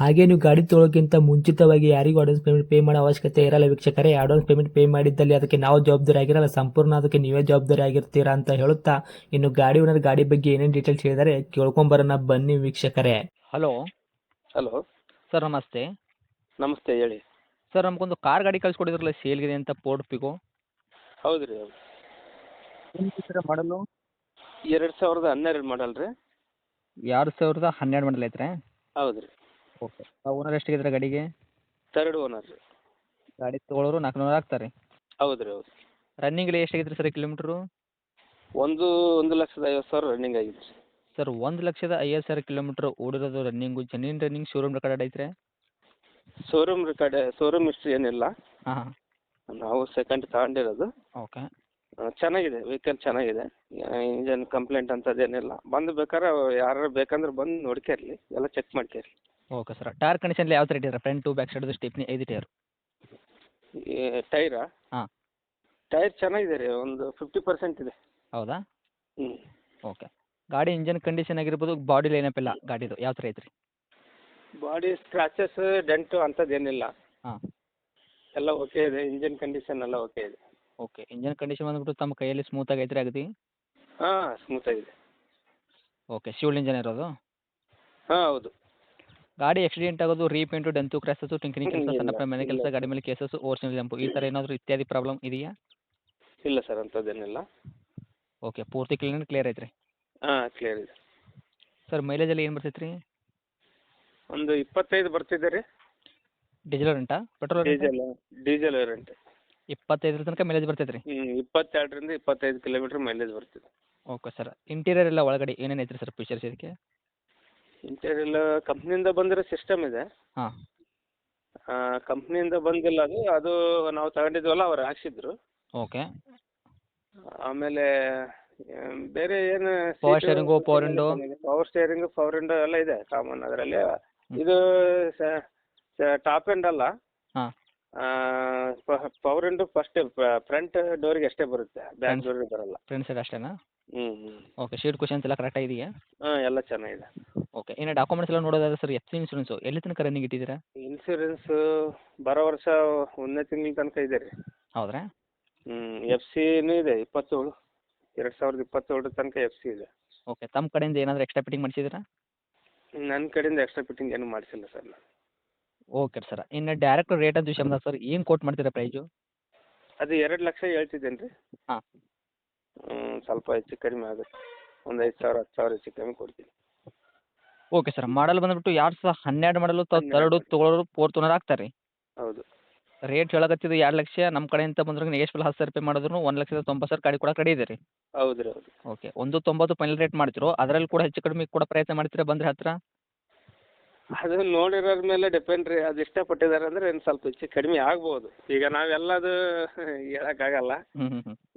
ಹಾಗೆ ನೀವು ಗಾಡಿ ತೊಳೋಕ್ಕಿಂತ ಮುಂಚಿತವಾಗಿ ಯಾರಿಗೂ ಅಡ್ವಾನ್ಸ್ ಪೇಮೆಂಟ್ ಪೇ ಮಾಡೋ ಅವಶ್ಯಕತೆ ಇರಲ್ಲ ವೀಕ್ಷಕರೇ. ಅಡ್ವಾನ್ಸ್ ಪೇಮೆಂಟ್ ಪೇ ಮಾಡಿದ್ದಲ್ಲಿ ಅದಕ್ಕೆ ನಾವು ಜವಾಬ್ದಾರಿ ಆಗಿರಲ್ಲ. ಸಂಪೂರ್ಣ ಅದಕ್ಕೆ ನೀವೇ ಜವಾಬ್ದಾರಿ ಆಗಿರ್ತೀರಾ ಅಂತ ಹೇಳುತ್ತಾ ಇನ್ನು ಗಾಡಿ ಓನರ್ ಗಾಡಿ ಬಗ್ಗೆ ಏನೇನು ಡೀಟೇಲ್ಸ್ ಹೇಳಿದರೆ ಕೇಳ್ಕೊಂಬರೋಣ ಬನ್ನಿ ವೀಕ್ಷಕರೇ. ಹಲೋ ಹಲೋ ಸರ್ ನಮಸ್ತೆ. ನಮಸ್ತೆ ಹೇಳಿ. ಸರ್ ನಮಗೊಂದು ಕಾರ್ ಗಾಡಿ ಕಳಿಸ್ಕೊಡಿದ್ರಲ್ಲ ಸೇಲ್ಗಿದೆ ಅಂತ ಪೋರ್ಟ್ ಪಿಗೋ ಹೌದು. ರೀ ಹೌದು ಮಾಡಲು? ಎರಡು ಸಾವಿರದ ಹನ್ನೆರಡು ಮಾಡಲ್ ರೀ. ಎರಡು ಸಾವಿರದ ಹನ್ನೆರಡು ಮಾಡಲ್ ಐತ್ರಿ. ಹೌದು ರೀ ಓಕೆ. ಓನರ್ ಎಷ್ಟಿದ್ರೆ ಗಾಡಿಗೆ? ತರ್ಡ್ ಓನರ್ ರೀ ಗಾಡಿ ತೊಗೊಳೋರು ನಾಲ್ಕುನೂರು ಆಗ್ತಾರೆ. ಹೌದು. ರೀ ಹೌದು ರನ್ನಿಂಗ್ ಎಷ್ಟಾಗಿದ್ರಿ ಸರ್ ಕಿಲೋಮೀಟ್ರು ಒಂದು ಒಂದು ಲಕ್ಷದ ಐವತ್ತು ಸಾವಿರ ರನ್ನಿಂಗ್ ಆಗಿತ್ತು. ರೀ ಸರ್ ಒಂದು ಲಕ್ಷದ ಐವತ್ತು ಸಾವಿರ kilometre ಓಡಿರೋದು running genuine running showroom record ಐತ್ರಿ? ಶೋರೂಮ್ ಕಡೆ ಶೋರೂಮ್ ಹಿಸ್ಟ್ರಿ ಏನಿಲ್ಲ. ಹಾಂ ನಾವು ಸೆಕೆಂಡ್ ತಗೊಂಡಿರೋದು. ಓಕೆ. ಆ, ಚೆನ್ನಾಗಿದೆ ವೆಹಿಕಲ್ ಚೆನ್ನಾಗಿದೆ. ಇಂಜನ್ ಕಂಪ್ಲೇಂಟ್ ಅಂತದೇನಿಲ್ಲ ಬಂದು ಬೇಕಾದ್ರೆ ಯಾರು ಬೇಕಂದ್ರೆ ಬಂದು ನೋಡ್ಕೇರ್ಲಿ ಎಲ್ಲ ಚೆಕ್ ಮಾಡ್ಕೇರಿ ಓಕೆ ಸರ್. ಟೈರ್ ಕಂಡೀಷನ್ ಯಾವ ಥರ ಇಟ್ಟಿದ್ದಾರೆ? Front to back side stepney ಐದು ಟೈರ್. ಈ ಟೈರಾ? ಹಾಂ. ಟೈರ್ ಚೆನ್ನಾಗಿದೆ ರೀ ಒಂದು ಫಿಫ್ಟಿ ಪರ್ಸೆಂಟ್ ಇದೆ. ಹೌದಾ? ಹ್ಞೂ ಓಕೆ. ಗಾಡಿ ಇಂಜನ್ ಕಂಡೀಷನ್ ಆಗಿರ್ಬೋದು ಬಾಡಿ ಲೈನಪ್ ಎಲ್ಲ ಗಾಡಿದು ಯಾವ ಥರ ಐತ್ರಿ? ಬಾಡಿ ಸ್ಕ್ರಾಚಸ್ ಡೆಂಟು ಅಂಥದ್ದೇನಿಲ್ಲ. ಹಾಂ. ಎಲ್ಲ ಓಕೆ ಇದೆ ಇಂಜಿನ್ ಕಂಡೀಷನ್ ಎಲ್ಲ ಓಕೆ ಇದೆ. ಓಕೆ. ಇಂಜನ್ ಕಂಡೀಷನ್ ಬಂದ್ಬಿಟ್ಟು ತಮ್ಮ ಕೈಯಲ್ಲಿ ಸ್ಮೂತಾಗಿ ಐತ್ರಿ ಅಗದಿ? ಹಾಂ ಸ್ಮೂತ್ ಆಗಿದೆ. ಓಕೆ. ಶಿವಲ್ ಇಂಜನ್ ಇರೋದು? ಹಾಂ ಹೌದು. ಗಾಡಿ ಆಕ್ಸಿಡೆಂಟ್ ಆಗೋದು ರೀಪೇಂಟು ಡೆಂತು ಕ್ರಾಸಸ್ ಟಿಂಕಿಂಗ್ ಕೆಲಸ ಸಣ್ಣ ಮನೆ ಕೆಲಸ ಗಾಡಿ ಮೇಲೆ ಕೇಸಸ್ಸು ಓರ್ಜಿನಲ್ ಜಂಪು ಈ ಥರ ಏನಾದರೂ ಇತ್ಯಾದಿ ಪ್ರಾಬ್ಲಮ್ ಇದೆಯಾ? ಇಲ್ಲ ಸರ್ ಅಂಥದ್ದೇನಿಲ್ಲ. ಓಕೆ ಪೂರ್ತಿ ಕ್ಲೀನ್ ಕ್ಲಿಯರ್ ಐತ್ರಿ? ಹಾಂ ಕ್ಲಿಯರ್ ಇದೆ. ಸರ್ ಮೈಲೇಜ್ ಅಲ್ಲಿ ಏನು ಬರ್ತೈತೆ ರೀ ಒಂದು ಇಪ್ಪತ್ತೈದು ಬರ್ತಿದೆ ರೀ. ಡೀಸೆಲ್ ರೆಂಟಾ ಪೆಟ್ರೋಲ್ ಡೀಸೆಲ್ ಡೀಸೆಲ್ ವೇರಿಯಂಟ್ ಇಪ್ಪತ್ತೈದರ ತನಕ ಮೈಲೇಜ್ ಬರ್ತೈತೆ ರೀ ಹ್ಞೂ ಇಪ್ಪತ್ತೆರಡರಿಂದ ಇಪ್ಪತ್ತೈದು ಕಿಲೋಮೀಟರ್ ಮೈಲೇಜ್ ಬರ್ತಿದೆ ಓಕೆ ಸರ್ ಇಂಟೀರಿಯರ್ ಎಲ್ಲ ಒಳಗಡೆ ಏನೇನು ಐತ್ರಿ ಸರ್ ಫೀಚರ್ಸ್ ಇದಕ್ಕೆ? ಇಂಟೀರಿಯಲ್ ಕಂಪ್ನಿಯಿಂದ ಬಂದಿರೋ ಸಿಸ್ಟಮ್ ಇದೆ. ಹಾಂ. ಕಂಪ್ನಿಯಿಂದ ಬಂದಿಲ್ಲ ಅದು. ಅದು ನಾವು ತಗೊಂಡಿದ್ವಲ್ಲ ಅವ್ರು ಹಾಕ್ಸಿದ್ರು. ಓಕೆ. ಆಮೇಲೆ ಆಮ್, ಬೇರೆ ಏನು Power steering, power window. Power steering power window ಎಲ್ಲ ಇದೆ ಕಾಮನ್ ಅದರಲ್ಲಿ ಇದು ಟಾಪ್ ಎಂಡ್ ಅಲ್ಲ. ಹಾ. ಪವರ್ ಇಂಟು ಫಸ್ಟ್ ಫ್ರಂಟ್ ಡೋರಿಗೆ ಅಷ್ಟೇ ಬರುತ್ತೆ. ಬ್ಯಾಕ್ ಡೋರಿಗೆ ಬರಲ್ಲ. ಫ್ರೆಂಡ್ ಸೈಡ್ ಅಷ್ಟೇನಾ? ಹ್ಞೂ ಹ್ಞೂ ಓಕೆ ಶೀಟ್ ಕ್ವಶನ್ಸ್ ಎಲ್ಲ ಕರೆಕ್ಟ್ ಇದೆಯಾ ಹಾಂ ಎಲ್ಲ ಚೆನ್ನಾಗಿದೆ. ಓಕೆ ಇನ್ನು ಡಾಕ್ಯುಮೆಂಟ್ಸ್ ಎಲ್ಲ ನೋಡೋದಾದ್ರೆ ಸರ್ ಎಫ್ ಸಿ ಇನ್ಶೂರೆನ್ಸು ಎಲ್ಲಿ ತನಕ ರನ್ನಿಂಗ್ ಇಟ್ಟಿದ್ದೀರಾ? ಇನ್ಸೂರೆನ್ಸ್ ಬರೋ ವರ್ಷ ಒಂದನೇ ತಿಂಗಳ ತನಕ ಇದೆ ರೀ. ಹೌದ್ರಾ? ಹ್ಞೂ ಎಫ್ ಸಿನೂ ಇದೆ ಇಪ್ಪತ್ತೇಳು. ಎರಡು ಸಾವಿರದ ಇಪ್ಪತ್ತೇಳರ ತನಕ ಎಫ್ ಸಿ ಇದೆ. ಓಕೆ ತಮ್ಮ ಕಡೆಯಿಂದ ಏನಾದರೂ ಎಕ್ಸ್ಟ್ರಾ ಫಿಟ್ಟಿಂಗ್ ಮಾಡಿಸಿದ್ದೀರಾ? ನನ್ನ ಕಡೆಯಿಂದ ಎಕ್ಸ್ಟ್ರಾ ಫಿಟ್ಟಿಂಗ್ ಏನು ಮಾಡಿಸಿಲ್ಲ ಸರ್. ನಾನು ಓಕೆ ಸರ್ ಇನ್ನು ಡೈರೆಕ್ಟ್ ರೇಟ್ ಅಂತ ವಿಷಯ ಬಂದಾಗ ಸರ್ ಏನು ಕೋಟ್ ಮಾಡ್ತೀರಾ ಪ್ರೈಸು ಅದು ಎರಡು ಲಕ್ಷ ಹೇಳ್ತಿದ್ದೇನೆ ರೀ. ಹಾಂ. ಸ್ವಲ್ಪ ಹೆಚ್ಚು ಕಡಿಮೆ ಆಗುತ್ತೆ. ಒಂದು ಐದು ಸಾವಿರ ಹತ್ತು ಸಾವಿರ ಹೆಚ್ಚು ಕಡಿಮೆ ಕೊಡ್ತೀನಿ. ಓಕೆ ಸರ್ ಮಾಡಲ್ ಬಂದ್ಬಿಟ್ಟು ಎರಡು ಸಾವಿರದ ಹನ್ನೆರಡು ಮಾಡಲು ತರಡು ಹನ್ನೆರಡು. ಫೋರ್ ತೊಗೊಳೋರು ಫೋರ್ತ್ ಓನರ್ ಆಗ್ತಾರೆ. ರೀ ಹೌದು. ರೇಟ್ ಹೇಳಕತ್ತಿದ್ದು ಎರಡು ಲಕ್ಷ. ನಮ್ಮ ಕಡೆಯಿಂದ ಬಂದ್ರೆ ನೆಗೆಶ್ವಲ್ ಹತ್ತು ಸಾವಿರ ರೂಪಾಯಿ ಮಾಡಿದ್ರು ಒಂದು ಲಕ್ಷದ ತೊಂಬತ್ತು ಸಾವಿರ ಗಾಡಿ ಕೂಡ ಕಡೆ ಇದೆ ರೀ. ಹೌದು ರೀ ಹೌದು. ಓಕೆ ಒಂದು ತೊಂಬತ್ತು ಫೈನಲ್ ರೇಟ್ ಮಾಡ್ತಿರೋ. ಅದರಲ್ಲಿ ಕೂಡ ಹೆಚ್ಚು ಕಡಿಮೆ ಕೂಡ ಪ್ರಯತ್ನ ಮಾಡ್ತೀರಾ ಬಂದ್ರೆ ಹತ್ತಿರ ಅದು ನೋಡಿರೋರ ಮೇಲೆ ಡಿಪೆಂಡ್ ರೀ. ಅದು ಇಷ್ಟಪಟ್ಟಿದ್ದಾರೆ ಅಂದ್ರೆ ಇನ್ನು ಸ್ವಲ್ಪ ಹೆಚ್ಚು ಕಡಿಮೆ ಆಗ್ಬೋದು. ಈಗ ನಾವೆಲ್ಲದು ಹೇಳಕ್ಕಾಗಲ್ಲ.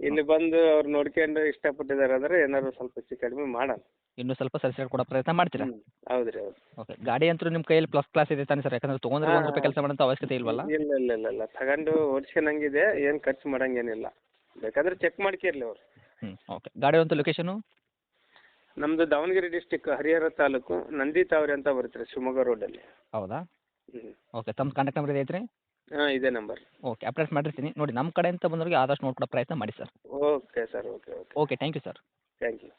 ಇಲ್ಲಿ ಬಂದು ಅವ್ರು ನೋಡ್ಕೊಂಡು ಇಷ್ಟಪಟ್ಟಿದ್ದಾರೆ ಅಂದ್ರೆ ಏನಾದ್ರು ಸ್ವಲ್ಪ ಹೆಚ್ಚು ಕಡಿಮೆ ಮಾಡಲ್ಲ ಇನ್ನು ಸ್ವಲ್ಪ ಸರಿಸಿ ಕೊಡೋ ಪ್ರಯತ್ನ ಮಾಡ್ತೀರಾ? ಹೌದ್ರಿ ಹೌದು. ಓಕೆ ಗಾಡಿ ಅಂತೂ ನಿಮ್ಮ ಕೈಯಲ್ಲಿ ಪ್ಲಸ್ ಕ್ಲಾಸ್ ಇದೆ ತಾನೆ ಸರ್? ಯಾಕಂದ್ರೆ ತಗೊಂಡ್ರೆ ಒಂದು ರೂಪಾಯಿ ಕೆಲಸ ಮಾಡೋಂಥ ಅವಶ್ಯಕತೆ ಇಲ್ವಲ್ಲ? ಇಲ್ಲ ಇಲ್ಲ ಇಲ್ಲ ಇಲ್ಲ ತಗೊಂಡು ಓಡಿಸ್ಕೊಂಡಂಗಿದೆ ಏನು ಖರ್ಚು ಮಾಡಂಗೇನಿಲ್ಲ. ಬೇಕಾದ್ರೆ ಚೆಕ್ ಮಾಡ್ಕಿರ್ಲಿ ಅವ್ರು. ಹ್ಞೂ ಓಕೆ. ಗಾಡಿ ಒಂದು ಲೊಕೇಶನು ನಮ್ಮದು ದಾವಣಗೆರೆ ಡಿಸ್ಟಿಕ್ ಹರಿಹರ ತಾಲೂಕು ನಂದಿ ತಾವರೆ ಅಂತ ಬರುತ್ತೆ ರೀ ಶಿವಮೊಗ್ಗ ರೋಡಲ್ಲಿ ಹೌದಾ? ಹ್ಞೂ ಓಕೆ ತಮ್ಮ ಕಾಂಟ್ಯಾಕ್ಟ್ ನಂಬರ್ ಐತ್ರಿ? ಹಾಂ ಇದೇ ನಂಬರ್ ಓಕೆ ಅಪ್ಡೇಟ್ ಮಾಡಿರ್ತೀನಿ. ನೋಡಿ ನಮ್ಮ ಕಡೆಯಿಂದ ಬಂದವರಿಗೆ ಆದಷ್ಟು ನೋಡ್ಕೊಡೋ ಪ್ರಯತ್ನ ಮಾಡಿ sir. Okay sir okay okay okay thank you sir thank you